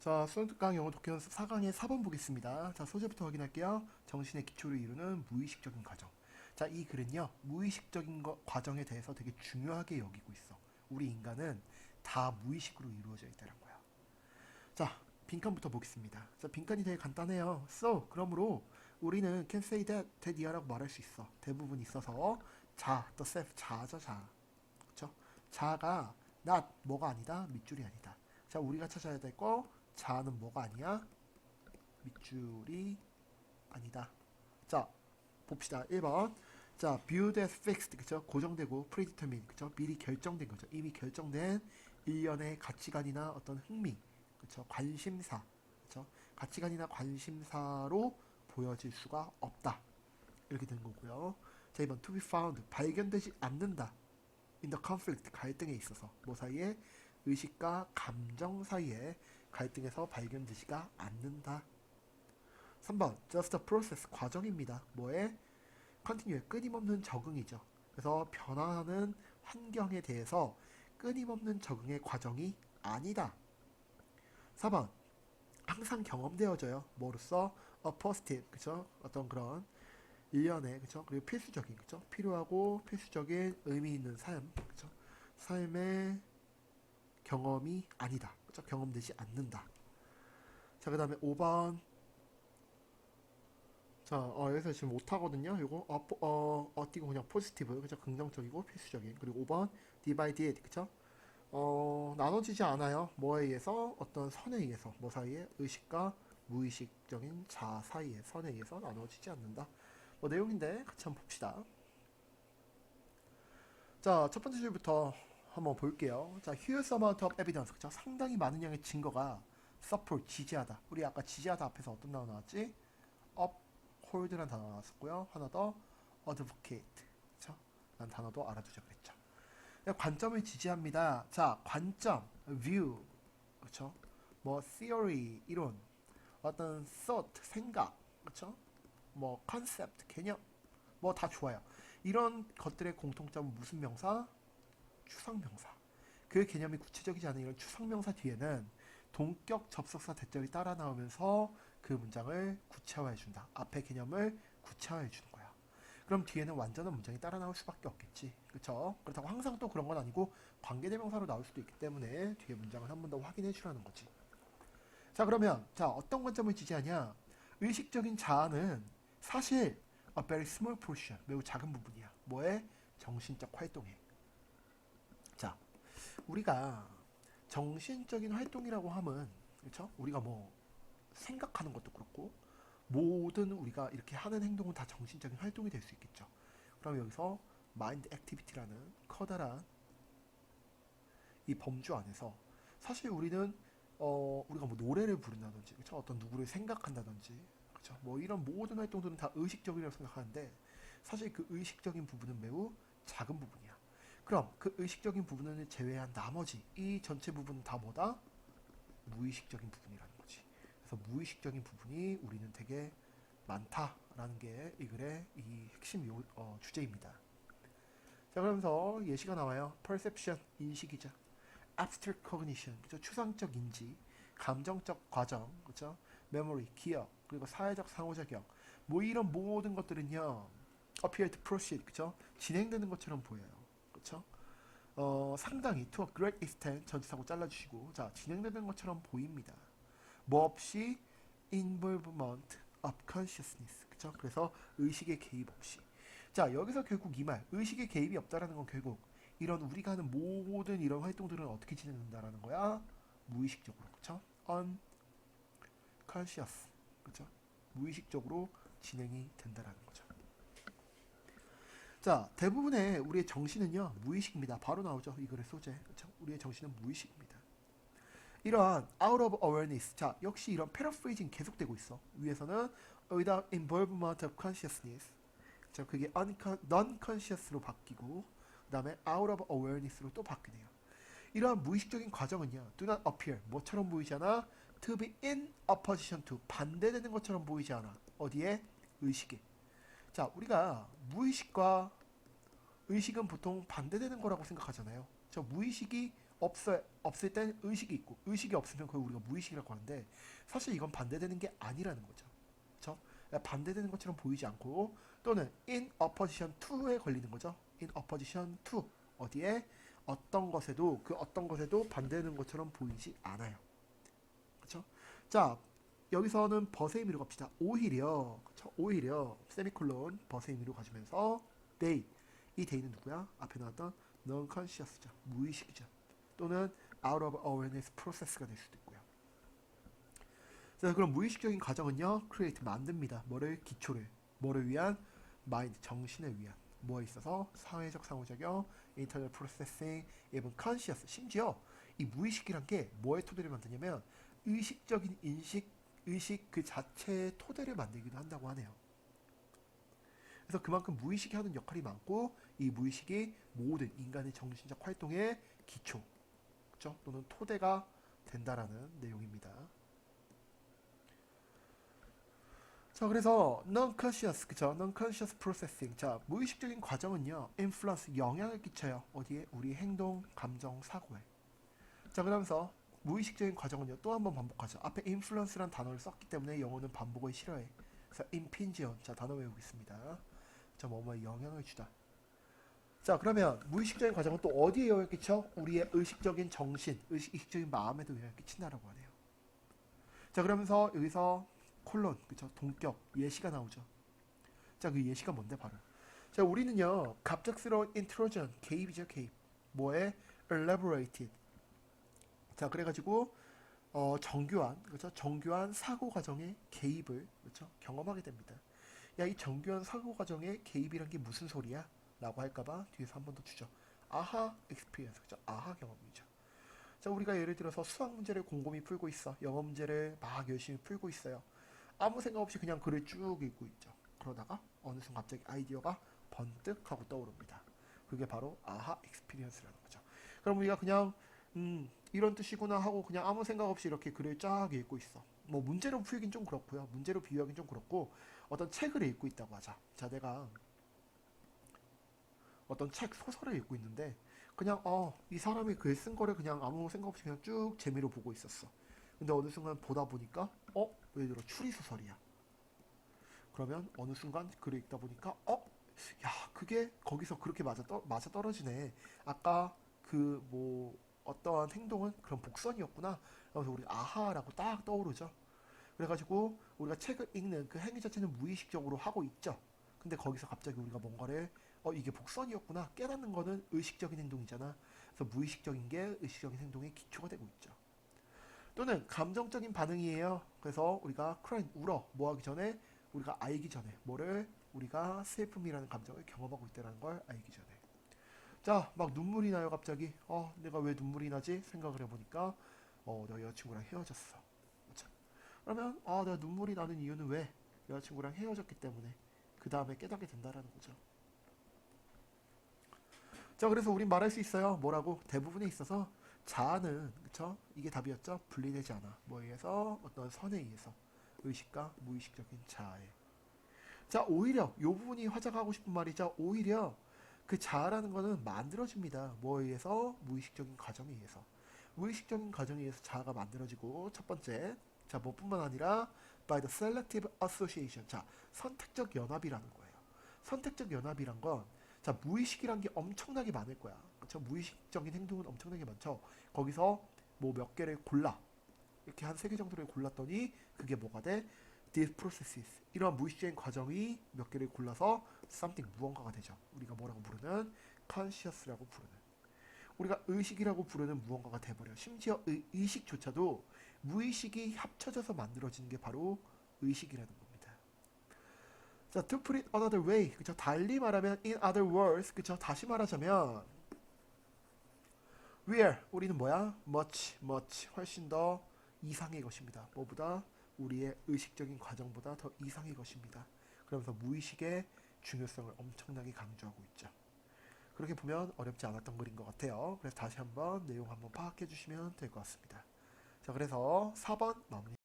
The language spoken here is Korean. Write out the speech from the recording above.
자, 수능특강 영어 독해 연습 4강의 4번 보겠습니다. 자, 소재부터 확인할게요. 정신의 기초를 이루는 무의식적인 과정. 자, 이 글은요, 무의식적인 거, 과정에 대해서 되게 중요하게 여기고 있어. 우리 인간은 다 무의식으로 이루어져 있다는 거야. 자, 빈칸부터 보겠습니다. 자, 빈칸이 되게 간단해요. So, 그러므로 우리는 can say that, that이야라고 말할 수 있어. 대부분 있어서 자, the self, 자죠, 자. 그쵸? 자가 not, 뭐가 아니다, 밑줄이 아니다. 자, 우리가 찾아야 될 거, 자는 뭐가 아니야? 밑줄이 아니다. 자, 봅시다. 1번. 자, viewed as fixed, 그쵸? 고정되고, predetermined, 그쵸? 미리 결정된 거죠. 이미 결정된 일련의 가치관이나 어떤 흥미, 그쵸? 관심사, 그쵸? 가치관이나 관심사로 보여질 수가 없다. 이렇게 된 거고요. 자, 2번 to be found, 발견되지 않는다. in the conflict, 갈등에 있어서. 뭐 사이에? 의식과 감정 사이에 갈등에서 발견되지가 않는다. 3번 just a process 과정입니다. 뭐에? continue 끊임없는 적응이죠. 그래서 변화하는 환경에 대해서 끊임없는 적응의 과정이 아니다. 4번 항상 경험되어져요. 뭐로써 a positive 그쵸? 어떤 그런 일련의 그쵸? 그리고 필수적인 그쵸? 필요하고 필수적인 의미 있는 삶 그쵸? 삶의 경험이 아니다. 그쵸? 경험되지 않는다. 자, 그 다음에 5번. 자, 어, 여기서 지금 못하거든요. 요거, 어, 포- 어, 어, 띄고 그냥 포지티브. 그죠? 긍정적이고 필수적인. 그리고 5번, divided. 그쵸? 어, 나눠지지 않아요. 뭐에 의해서? 어떤 선에 의해서. 뭐 사이에? 의식과 무의식적인 자 사이에 선에 의해서 나눠지지 않는다. 뭐 내용인데 같이 한번 봅시다. 자, 첫 번째 줄부터 한번 볼게요. 자, huge amount of evidence. 그쵸? 상당히 많은 양의 증거가 support, 지지하다. 우리 아까 지지하다 앞에서 어떤 단어 나왔지? uphold라는 단어 나왔었고요. 하나 더 advocate. 그쵸? 라는 단어도 알아두자 그랬죠. 관점을 지지합니다. 자, 관점, view. 그쵸? 뭐 theory, 이론. 어떤 thought, 생각. 그쵸? 뭐 concept, 개념. 뭐 다 좋아요. 이런 것들의 공통점은 무슨 명사? 추상명사. 그 개념이 구체적이지 않은 이런 추상명사 뒤에는 동격 접속사 대절이 따라 나오면서 그 문장을 구체화해 준다. 앞의 개념을 구체화해 주는 거야. 그럼 뒤에는 완전한 문장이 따라 나올 수밖에 없겠지. 그렇죠? 그렇다고 항상 또 그런 건 아니고 관계대명사로 나올 수도 있기 때문에 뒤에 문장을 한 번 더 확인해 주라는 거지. 자, 그러면 자, 어떤 관점을 지지하냐? 의식적인 자아는 사실 a very small portion, 매우 작은 부분이야. 뭐에? 정신적 활동에. 자, 우리가 정신적인 활동이라고 하면 그렇죠? 우리가 뭐 생각하는 것도 그렇고 모든 우리가 이렇게 하는 행동은 다 정신적인 활동이 될 수 있겠죠. 그럼 여기서 마인드 액티비티라는 커다란 이 범주 안에서 사실 우리는 어 우리가 뭐 노래를 부른다든지 그렇죠? 어떤 누구를 생각한다든지 그렇죠? 뭐 이런 모든 활동들은 다 의식적이라고 생각하는데 사실 그 의식적인 부분은 매우 작은 부분이야. 그럼 그 의식적인 부분을 제외한 나머지 이 전체 부분은 다 뭐다? 무의식적인 부분이라는 거지. 그래서 무의식적인 부분이 우리는 되게 많다라는 게 이 글의 이 핵심 요, 어, 주제입니다. 자 그러면서 예시가 나와요. perception 인식이죠. abstract cognition 그죠? 추상적 인지, 감정적 과정 그죠? memory 기억 그리고 사회적 상호작용 뭐 이런 모든 것들은요 appear to proceed 그죠? 진행되는 것처럼 보여요. 그쵸? 어, 상당히 to a great extent 전치사고 잘라주시고 자 진행되는 것처럼 보입니다. 뭐 없이 involvement of consciousness 그쵸? 그래서 의식의 개입 없이 자 여기서 결국 이 말 의식의 개입이 없다라는 건 결국 이런 우리가 하는 모든 이런 활동들은 어떻게 진행된다라는 거야? 무의식적으로 그쵸? unconscious 그쵸? 무의식적으로 진행이 된다라는 거죠. 자, 대부분의 우리의 정신은요, 무의식입니다. 바로 나오죠. 이 글의 소재. 그렇죠? 우리의 정신은 무의식입니다. 이러한 out of awareness. 자, 역시 이런 paraphrasing 계속되고 있어. 위에서는 without involvement of consciousness. 자, 그게 non-conscious로 바뀌고, 그 다음에 out of awareness로 또 바뀌네요. 이러한 무의식적인 과정은요, do not appear. 뭐처럼 보이지 않아? to be in opposition to. 반대되는 것처럼 보이지 않아. 어디에? 의식에. 자, 우리가 무의식과 의식은 보통 반대되는 거라고 생각하잖아요. 저 무의식이 없어 없을 땐 의식이 있고 의식이 없으면 그걸 우리가 무의식이라고 하는데 사실 이건 반대되는 게 아니라는 거죠. 그렇죠? 반대되는 것처럼 보이지 않고 또는 in opposition to에 걸리는 거죠. in opposition to 어디에 어떤 것에도 그 어떤 것에도 반대되는 것처럼 보이지 않아요. 그렇죠? 자 여기서는 벗의 의미로 갑시다. 오히려 그렇죠? 오히려 세미콜론 벗의 의미로 가지면서 they 이 day는 누구야? 앞에 나왔던 non-conscious죠. 무의식이죠. 또는 out of awareness process가 될 수도 있고요. 자, 그럼 무의식적인 과정은요, create 만듭니다. 뭐를 기초를 뭐를 위한 mind 정신을 위한 뭐에 있어서 사회적 상호작용, internal processing, even conscious 심지어 이 무의식이란 게 뭐의 토대를 만드냐면 의식적인 인식 의식 그 자체의 토대를 만들기도 한다고 하네요. 그래서 그만큼 무의식이 하는 역할이 많고 이 무의식이 모든 인간의 정신적 활동의 기초, 그렇죠? 또는 토대가 된다라는 내용입니다. 자, 그래서 non-conscious, 그쵸? non-conscious processing. 자, 무의식적인 과정은요, influence, 영향을 끼쳐요. 어디에? 우리 행동, 감정, 사고에. 자, 그러면서 무의식적인 과정은요, 또 한 번 반복하죠. 앞에 influence란 단어를 썼기 때문에 영어는 반복을 싫어해. 그래서 impinge on. 자, 단어 외우겠습니다. 자, 뭐뭐에 영향을 주다. 자, 그러면 무의식적인 과정은 또 어디에 영향을 끼쳐? 우리의 의식적인 정신, 의식, 의식적인 마음에도 영향을 끼친다라고 하네요. 자, 그러면서 여기서 콜론, 그쵸? 동격, 예시가 나오죠. 자, 그 예시가 뭔데, 바로. 자, 우리는요, 갑작스러운 intrusion, 개입이죠, 개입. 뭐에? elaborated. 자, 그래가지고, 어, 정교한, 그죠? 정교한 사고 과정의 개입을, 그죠? 경험하게 됩니다. 야, 이 정교한 사고 과정의 개입이란 게 무슨 소리야? 라고 할까봐 뒤에서 한 번 더 주죠. 아하 experience, 그죠? 아하 경험이죠. 자, 우리가 예를 들어서 수학 문제를 곰곰이 풀고 있어. 영어 문제를 막 열심히 풀고 있어요. 아무 생각 없이 그냥 글을 쭉 읽고 있죠. 그러다가 어느 순간 갑자기 아이디어가 번뜩 하고 떠오릅니다. 그게 바로 아하 익스피리언스라는 거죠. 그럼 우리가 그냥 음, 이런 뜻이구나 하고 그냥 아무 생각 없이 이렇게 글을 쫙 읽고 있어. 뭐 문제로 풀긴 좀 그렇고요. 문제로 비유하긴 좀 그렇고 어떤 책을 읽고 있다고 하자. 자, 내가 어떤 책 소설을 읽고 있는데 그냥 어, 이 사람이 글 쓴 거를 그냥 아무 생각 없이 그냥 쭉 재미로 보고 있었어. 근데 어느 순간 보다 보니까 어? 예를 들어 추리 소설이야. 그러면 어느 순간 글을 읽다 보니까 어? 야, 그게 거기서 그렇게 맞아 떠, 맞아 떨어지네. 아까 그뭐 어떠한 행동은 그런 복선이었구나. 그래서 우리 아하라고 딱 떠오르죠. 그래가지고 우리가 책을 읽는 그 행위 자체는 무의식적으로 하고 있죠. 근데 거기서 갑자기 우리가 뭔가를 어 이게 복선이었구나 깨닫는 거는 의식적인 행동이잖아. 그래서 무의식적인 게 의식적인 행동의 기초가 되고 있죠. 또는 감정적인 반응이에요. 그래서 우리가 cry 울어 뭐 하기 전에 우리가 알기 전에 뭐를 우리가 슬픔이라는 감정을 경험하고 있다는 걸 알기 전에 자 막 눈물이 나요 갑자기. 어 내가 왜 눈물이 나지? 생각을 해보니까 어내 여자친구랑 헤어졌어. 자, 그러면 아 내가 눈물이 나는 이유는 왜? 여자친구랑 헤어졌기 때문에 그 다음에 깨닫게 된다라는 거죠. 자 그래서 우린 말할 수 있어요. 뭐라고? 대부분에 있어서 자아는 그쵸? 이게 답이었죠? 분리되지 않아. 뭐에 의해서? 어떤 선에 의해서. 의식과 무의식적인 자아에. 자 오히려 요 부분이 화작하고 싶은 말이죠. 오히려 그 자아라는 거는 만들어집니다. 뭐에 의해서? 무의식적인 과정에 의해서. 무의식적인 과정에 의해서 자아가 만들어지고 첫 번째 자 뭐뿐만 아니라 by the selective association. 자 선택적 연합이라는 거예요. 선택적 연합이란 건 자 무의식이란 게 엄청나게 많을 거야. 그쵸? 무의식적인 행동은 엄청나게 많죠. 거기서 뭐 몇 개를 골라. 이렇게 한 세 개 정도를 골랐더니 그게 뭐가 돼? These processes 이러한 무의식적인 과정이 몇 개를 골라서 something 무언가가 되죠 우리가 뭐라고 부르는 conscious라고 부르는 우리가 의식이라고 부르는 무언가가 돼버려 심지어 의, 의식조차도 무의식이 합쳐져서 만들어지는 게 바로 의식이라는 겁니다 자, to put it another way, 그쵸? 달리 말하면 in other words, 그쵸? 다시 말하자면 where 우리는 뭐야? much, much 훨씬 더 이상의 것입니다. 뭐보다 우리의 의식적인 과정보다 더 이상의 것입니다. 그러면서 무의식의 중요성을 엄청나게 강조하고 있죠. 그렇게 보면 어렵지 않았던 글인 것 같아요. 그래서 다시 한번 내용 한번 파악해 주시면 될 것 같습니다. 자, 그래서 4번 마무리.